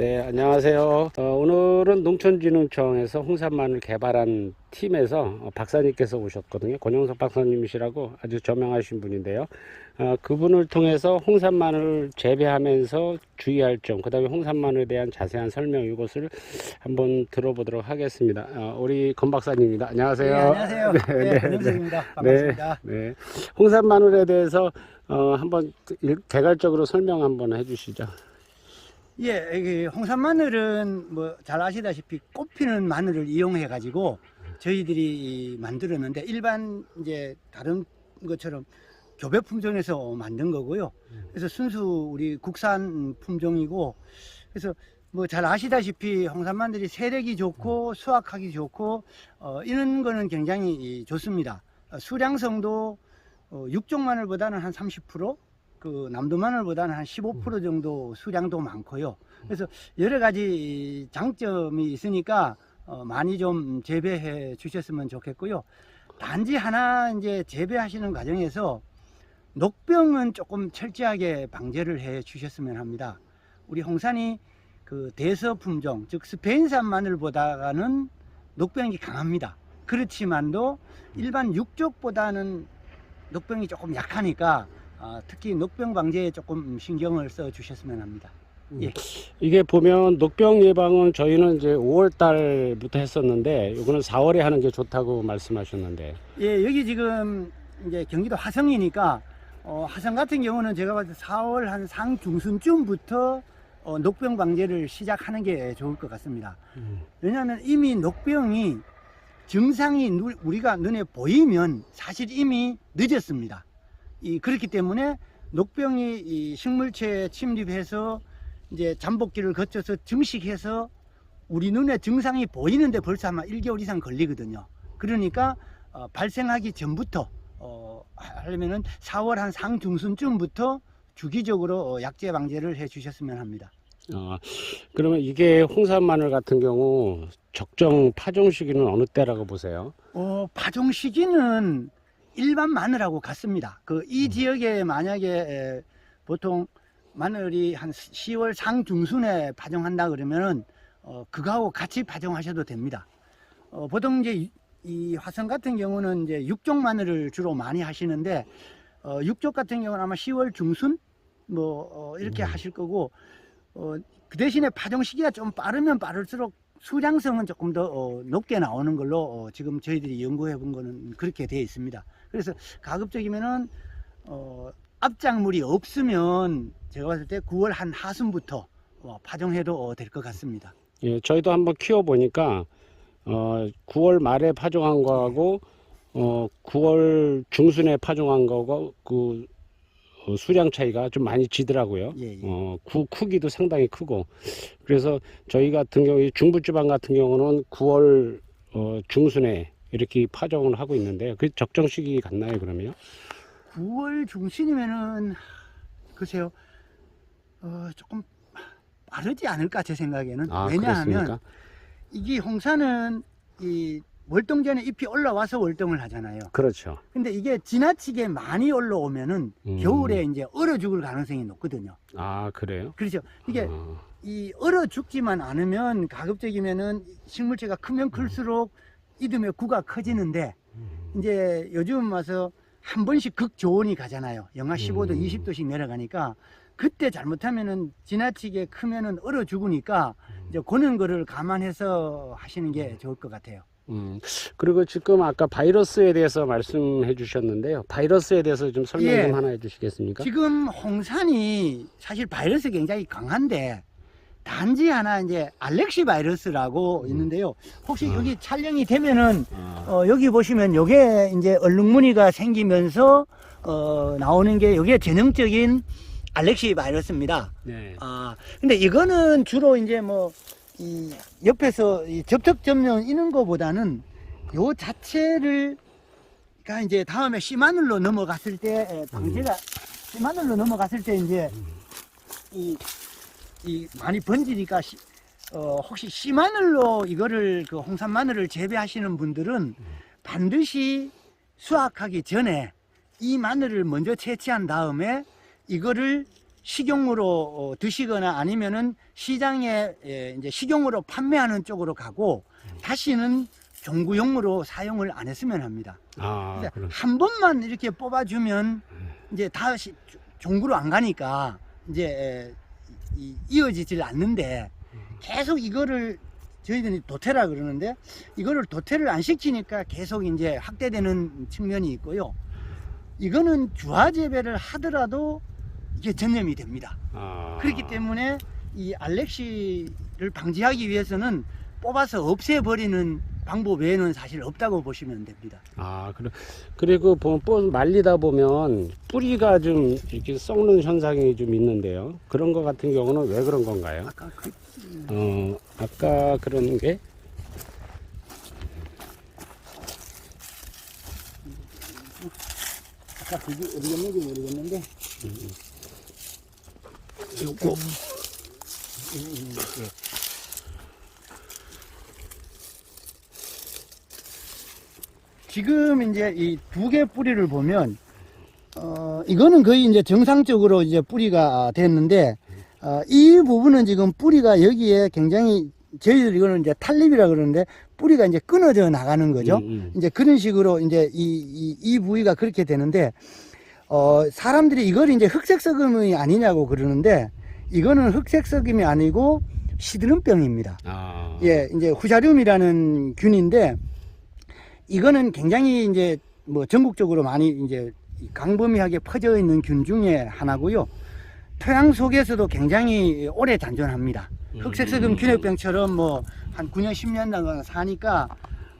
네, 안녕하세요. 어, 오늘은 농촌진흥청에서 홍산만을 개발한 팀에서 어, 박사님께서 오셨거든요. 권영석 박사님이시라고 아주 저명하신 분인데요. 어, 그분을 통해서 홍산만을 재배하면서 주의할 점, 그 다음에 홍산만에 대한 자세한 설명 이것을 한번 들어보도록 하겠습니다. 어, 우리 권 박사님입니다. 안녕하세요. 네, 안녕하세요. 네, 권영석입니다. 반갑습니다. 네, 네. 홍산 마늘에 대해서 어, 한번 일- 개괄적으로 설명 한번 해주시죠. 예, 홍산 마늘은 뭐 잘 아시다시피 꽃피는 마늘을 이용해 가지고 저희들이 만들었는데 일반 이제 다른 것처럼 교배 품종에서 만든 거고요. 그래서 순수 우리 국산 품종이고 그래서 뭐 잘 아시다시피 홍산 마늘이 세력이 좋고 수확하기 좋고 어, 이런 거는 굉장히 이 좋습니다. 어, 수량성도 어, 육종 마늘보다는 한 30%, 그 남도 마늘보다는 한 15% 정도 수량도 많고요. 그래서 여러 가지 장점이 있으니까 어, 많이 좀 재배해 주셨으면 좋겠고요. 단지 하나 이제 재배하시는 과정에서 녹병은 조금 철저하게 방제를 해 주셨으면 합니다. 우리 홍산이 그 대서 품종, 즉 스페인산 마늘보다는 녹병이 강합니다. 그렇지만도 일반 육족보다는 녹병이 조금 약하니까 아, 특히 녹병 방제에 조금 신경을 써 주셨으면 합니다. 예. 이게 보면 녹병 예방은 저희는 이제 5월 달부터 했었는데 요거는 4월에 하는 게 좋다고 말씀하셨는데 예, 여기 지금 이제 경기도 화성이니까 어, 화성 같은 경우는 제가 봤을 때 4월 한 상중순쯤부터 어, 녹병 방제를 시작하는 게 좋을 것 같습니다. 왜냐하면 이미 녹병이 증상이 누- 우리가 눈에 보이면 사실 이미 늦었습니다. 이 그렇기 때문에 녹병이 이 식물체에 침입해서 이제 잠복기를 거쳐서 증식해서 우리 눈에 증상이 보이는데 벌써 아마 1개월 이상 걸리거든요. 그러니까 어, 발생하기 전부터 어, 하려면은 4월 한 상중순쯤부터 주기적으로 어, 약제 방제를 해 주셨으면 합니다. 어, 그러면 이게 홍산 마늘 같은 경우 적정 파종 시기는 어느 때라고 보세요? 어, 파종 시기는 일반 마늘하고 같습니다. 그 이 지역에 만약에 에, 보통 마늘이 한 10월 상중순에 파종한다 그러면은 어, 그거하고 같이 파종하셔도 됩니다. 어, 보통 이제 이- 이 화성 같은 경우는 이제 육종 마늘을 주로 많이 하시는데 어, 육종 같은 경우는 아마 10월 중순 뭐 어, 이렇게 음. 하실 거고 어, 그 대신에 파종 시기가 좀 빠르면 빠를수록 수량성은 조금 더 어, 높게 나오는 걸로 어, 지금 저희들이 연구해 본 거는 그렇게 되어 있습니다. 그래서 가급적이면은 어, 앞작물이 없으면 제가 봤을 때 9월 한 하순부터 어, 파종해도 될 것 같습니다. 예, 저희도 한번 키워 보니까 어, 9월 말에 파종한 거하고 어, 9월 중순에 파종한 거고 그 어, 수량 차이가 좀 많이 지더라고요. 예, 예. 어, 구, 크기도 상당히 크고 그래서 저희 같은 경우 이 중부지방 같은 경우는 9월 어, 중순에 이렇게 파종을 하고 있는데 그 적정 시기 같나요 그러면? 9월 중순이면은 글쎄요 어, 조금 빠르지 않을까 제 생각에는 아 왜냐하면 그렇습니까? 이게 홍사는 이 월동 전에 잎이 올라와서 월동을 하잖아요. 그렇죠. 근데 이게 지나치게 많이 올라오면은 음. 겨울에 이제 얼어 죽을 가능성이 높거든요. 아 그래요? 그렇죠. 이게 어, 이 얼어 죽지만 않으면 가급적이면은 식물체가 크면 클수록 이듬해 구가 커지는데 음. 이제 요즘 와서 한 번씩 극저온이 가잖아요. 영하 15도, 음. 20도씩 내려가니까 그때 잘못하면은 지나치게 크면은 얼어 죽으니까 이제 그런 거를 감안해서 하시는 게 좋을 것 같아요. 음, 그리고 지금 아까 바이러스에 대해서 말씀해 주셨는데요. 바이러스에 대해서 좀 설명 예. 좀 하나 해 주시겠습니까? 지금 홍산이 사실 바이러스 굉장히 강한데 단지 하나 이제 알렉시 바이러스라고 있는데요. 혹시 아. 여기 촬영이 되면은 아, 어, 여기 보시면 요게 이제 얼룩무늬가 생기면서 어, 나오는 게 요게 전형적인 알렉시 바이러스입니다. 네. 아, 근데 이거는 주로 이제 뭐, 이 옆에서 이 접촉 점령 이런 거보다는 요 자체를, 가 이제 다음에 씨마늘로 넘어갔을 때, 에, 방제가 씨마늘로 넘어갔을 때 이제 이, 이 많이 번지니까 씨- 어, 혹시 씨마늘로 이거를 그 홍산 마늘을 재배하시는 분들은 반드시 수확하기 전에 이 마늘을 먼저 채취한 다음에 이거를 식용으로 어, 드시거나 아니면은 시장에 예, 이제 식용으로 판매하는 쪽으로 가고 다시는 종구용으로 사용을 안 했으면 합니다. 아. 한 번만 이렇게 뽑아주면 이제 다시 종구로 안 가니까 이제 에, 이, 이어지질 않는데 계속 이거를 저희들이 도태라 그러는데 이거를 도태를 안 시키니까 계속 이제 확대되는 측면이 있고요. 이거는 주화 재배를 하더라도 이게 전염이 됩니다. 아. 그렇기 때문에 이 알렉시를 방지하기 위해서는 뽑아서 없애버리는 방법 외에는 사실 없다고 보시면 됩니다. 아, 그래. 그리고 보- 뽀- 말리다 보면 뿌리가 좀 이렇게 썩는 현상이 좀 있는데요. 그런 거 같은 경우는 왜 그런 건가요? 아까 그, 어, 아까 그런 게 아까 그게 어디 갔는지 모르겠는데 요거 지금 이제 이 두 개 뿌리를 보면 어 이거는 거의 이제 정상적으로 이제 뿌리가 됐는데 어, 이 부분은 지금 뿌리가 여기에 굉장히 저희들 이거는 이제 탈립이라 그러는데 뿌리가 이제 끊어져 나가는 거죠. 음, 음. 이제 그런 식으로 이제 이, 이, 이 부위가 그렇게 되는데, 어, 사람들이 이걸 이제 흑색석음이 아니냐고 그러는데, 이거는 흑색석음이 아니고 시드름병입니다. 아. 예, 이제 후자륨이라는 균인데, 이거는 굉장히 이제 뭐 전국적으로 많이 이제 강범위하게 퍼져 있는 균 중에 하나고요. 토양 속에서도 굉장히 오래 잔존합니다. 흑색석음 균핵병처럼 뭐 한 9년, 10년 정도 사니까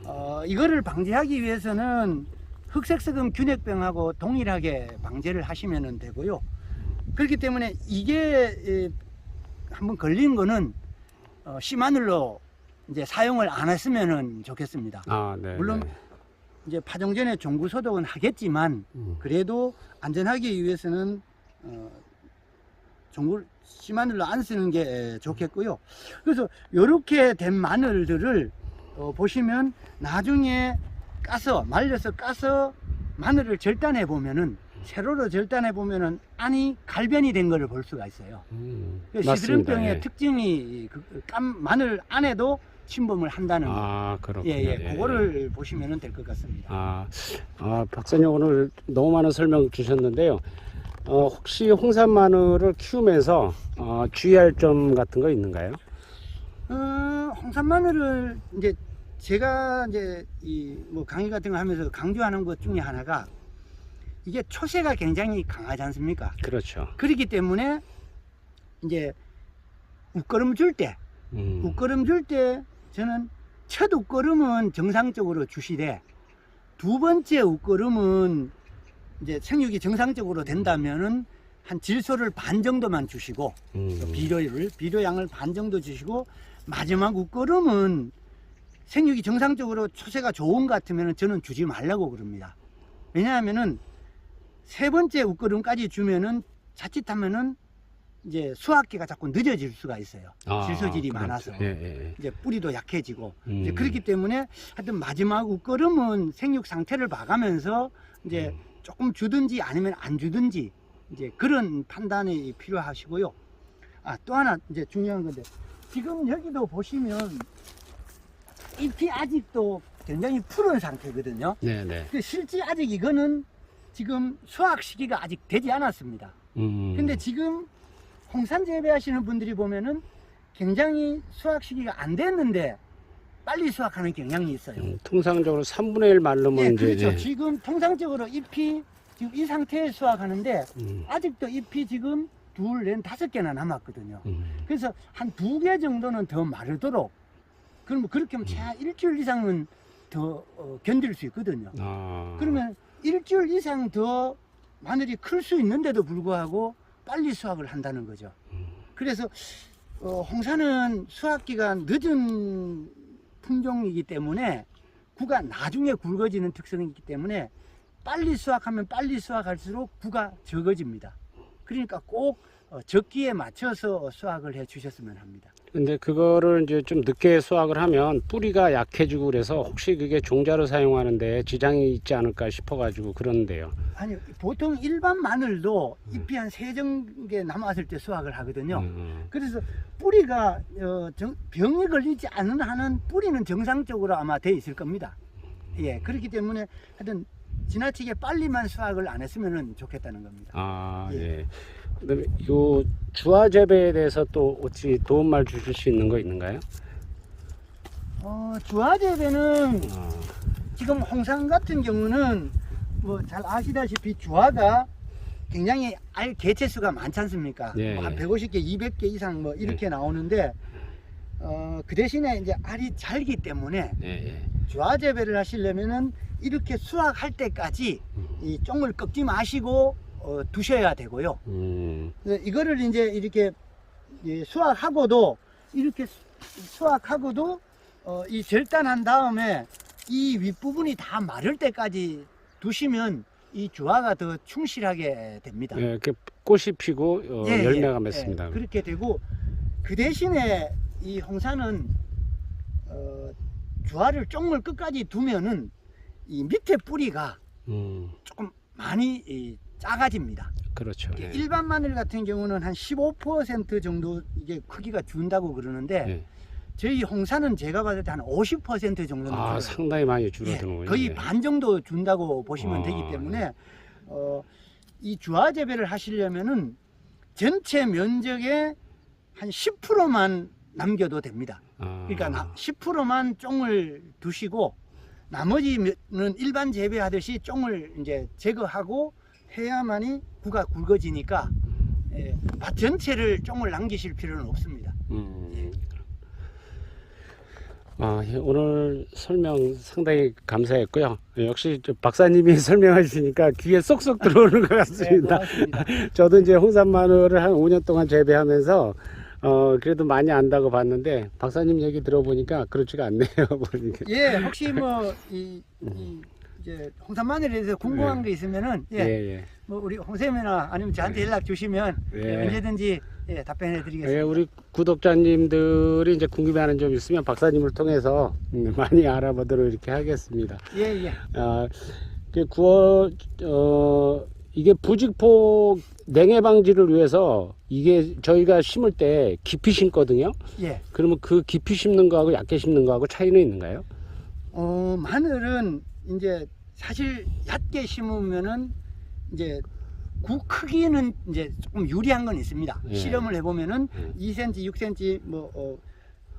어, 이거를 방지하기 위해서는 흑색석음 균핵병하고 동일하게 방제를 하시면 되고요. 그렇기 때문에 이게 에, 한번 걸린 거는 어, 씨마늘로 이제 사용을 안 했으면 좋겠습니다. 아, 네. 물론 네. 이제 파종 전에 종구 소독은 하겠지만 음. 그래도 안전하기 위해서는 어, 종구 씨마늘로 안 쓰는 게 에, 좋겠고요. 그래서 이렇게 된 마늘들을 어, 보시면 나중에 까서 말려서 까서 마늘을 절단해 보면은 세로로 절단해 보면은 안이 갈변이 된 것을 볼 수가 있어요. 음. 그. 시드름병의 예. 특징이 그 깜, 마늘 안에도 침범을 한다는 거. 아, 그렇군요. 예, 예, 그거를 보시면 될 것 같습니다. 아, 아, 박사님 오늘 너무 많은 설명 주셨는데요. 어, 혹시 홍산 마늘을 키우면서 어, 주의할 점 같은 거 있는가요? 어, 홍산 마늘을 이제 제가 이제 이 뭐 강의 같은 거 하면서 강조하는 것 중에 하나가 이게 초세가 굉장히 강하지 않습니까? 그렇죠. 그렇기 때문에 이제 웃걸음 줄 때, 음. 웃걸음 줄때 저는 첫 웃걸음은 정상적으로 주시되 두 번째 웃걸음은 이제 생육이 정상적으로 된다면은 한 질소를 반 정도만 주시고 음. 비료를 비료양을 반 정도 주시고 마지막 웃걸음은 생육이 정상적으로 초세가 좋은 것 같으면 저는 주지 말라고 그럽니다. 왜냐하면은 세 번째 웃걸음까지 주면은 자칫하면은 이제 수확기가 자꾸 늦어질 수가 있어요. 아, 질소질이 그렇죠. 많아서 예, 예, 예. 이제 뿌리도 약해지고 음. 이제 그렇기 때문에 하여튼 마지막 웃걸음은 생육 상태를 봐가면서 이제 음. 조금 주든지 아니면 안 주든지 이제 그런 판단이 필요하시고요. 아 또 하나 이제 중요한 건데 지금 여기도 보시면 잎이 아직도 굉장히 푸른 상태거든요. 네, 네. 근데 실제 아직 이거는 지금 수확 시기가 아직 되지 않았습니다. 음. 근데 지금 홍산 재배하시는 분들이 보면은 굉장히 수확 시기가 안 됐는데 빨리 수확하는 경향이 있어요. 음, 통상적으로 3분의 1 말르면 예, 이제 그렇죠. 예. 지금 통상적으로 잎이 지금 이 상태에 수확하는데 음, 아직도 잎이 지금 둘, 넷, 다섯 개나 남았거든요. 음. 그래서 한 두 개 정도는 더 마르도록 그러면 그렇게 하면 최하 일주일 이상은 더 어, 견딜 수 있거든요. 아. 그러면 일주일 이상 더 마늘이 클 수 있는데도 불구하고 빨리 수확을 한다는 거죠. 그래서 어, 홍사는 수확기가 늦은 품종이기 때문에 구가 나중에 굵어지는 특성이 있기 때문에 빨리 수확하면 빨리 수확할수록 구가 적어집니다. 그러니까 꼭 어, 적기에 맞춰서 수확을 해 주셨으면 합니다. 근데 그거를 이제 좀 늦게 수확을 하면 뿌리가 약해지고 그래서 혹시 그게 종자로 사용하는데 지장이 있지 않을까 싶어가지고 그러는데요. 아니 보통 일반 마늘도 잎이 한 세 정개 남았을 때 수확을 하거든요. 음, 그래서 뿌리가 어, 정- 병에 걸리지 않는 한은 뿌리는 정상적으로 아마 돼 있을 겁니다. 예, 그렇기 때문에 하여튼 지나치게 빨리만 수확을 안 했으면 좋겠다는 겁니다. 아 예. 예. 그다음에 요 주화 재배에 대해서 또 혹시 도움말 주실 수 있는 거 있는가요? 어, 주화 재배는 아, 지금 홍상 같은 경우는 뭐 잘 아시다시피 주화가 굉장히 알 개체 수가 많지 않습니까? 예, 뭐한 예. 150개, 200개 이상 뭐 이렇게 나오는데 어, 그 대신에 이제 알이 잘기 때문에 예, 예. 주화 재배를 하시려면은 이렇게 수확할 때까지 이 쫑을 꺾지 마시고 어, 두셔야 되고요. 음, 그래서 이거를 이제 이렇게 이 수확하고도 이렇게 수- 수확하고도 어, 이 절단한 다음에 이 윗부분이 다 마를 때까지 두시면 이 주화가 더 충실하게 됩니다. 예, 이렇게 꽃이 피고 어, 예, 예, 열매가 예, 맺습니다. 그렇게 되고 그 대신에 이 홍사는 어, 주화를 쫑을 끝까지 두면은 이 밑에 뿌리가 음, 조금 많이 이, 작아집니다. 그렇죠. 예. 일반 마늘 같은 경우는 한 15% 정도 이게 크기가 준다고 그러는데 예. 저희 홍사는 제가 봤을 때 한 50% 정도는 아. 상당히 많이 예, 줄어드는군요. 거의 예. 반 정도 준다고 보시면 아, 되기 때문에 어, 이 주화 재배를 하시려면은 전체 면적의 한 10%만 남겨도 됩니다. 아, 그러니까 나- 10%만 쫑을 두시고 나머지는 일반 재배하듯이 쫑을 이제 제거하고 해야만이 구가 굵어지니까 예, 밭 전체를 쫑을 남기실 필요는 없습니다. 음. 아, 예, 오늘 설명 상당히 감사했고요. 예, 역시 저 박사님이 설명해 주시니까 귀에 쏙쏙 들어오는 것 네, 같습니다. 고맙습니다. 저도 이제 홍산 마늘을 한 5년 동안 재배하면서 어 그래도 많이 안다고 봤는데 박사님 얘기 들어보니까 그렇지가 않네요. 보니까. 예, 혹시 뭐이 이 제 홍산 마늘에 대해서 궁금한 네. 게 있으면은 예, 예, 예. 뭐 우리 홍쌤이나 아니면 저한테 연락 주시면 예. 예, 언제든지 예, 답변해 드리겠습니다. 예, 우리 구독자님들이 이제 궁금해하는 점 있으면 박사님을 통해서 음, 많이 알아보도록 이렇게 하겠습니다. 예, 예. 아, 그 9월 어 이게 부직포 냉해 방지를 위해서 이게 저희가 심을 때 깊이 심거든요. 예. 그러면 그 깊이 심는 거하고 얇게 심는 거하고 차이는 있는가요? 어, 마늘은 이제 사실 얕게 심으면은 이제 구 크기는 이제 조금 유리한 건 있습니다. 예. 실험을 해보면은 예. 2cm, 6cm, 뭐 어,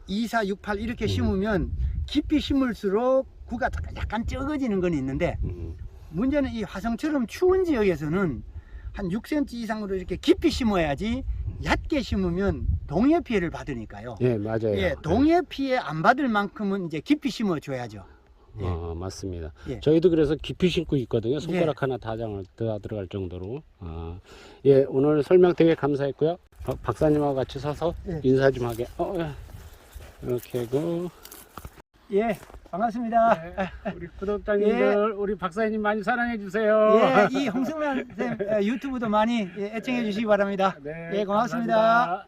2, 4, 6, 8 이렇게 음. 심으면 깊이 심을수록 구가 약간 적어지는 건 있는데 음, 문제는 이 화성처럼 추운 지역에서는 한 6cm 이상으로 이렇게 깊이 심어야지 얕게 심으면 동해 피해를 받으니까요. 예, 맞아요. 예, 동해 피해 안 받을 만큼은 이제 깊이 심어 줘야죠. 예. 어, 맞습니다. 예. 저희도 그래서 깊이 심고 있거든요. 손가락 하나 다 장을 다 들어갈 정도로. 아, 예, 오늘 설명 되게 감사했고요. 박- 박사님하고 같이 서서 예. 인사 좀 하게. 어, 예. 이렇게 하고. 예, 반갑습니다. 우리 구독자님들, 우리 박사님 많이 사랑해 주세요. 예, 이 홍승만 쌤 예, 유튜브도 많이 예, 애청해 주시기 바랍니다. 네, 예, 고맙습니다. 감사합니다.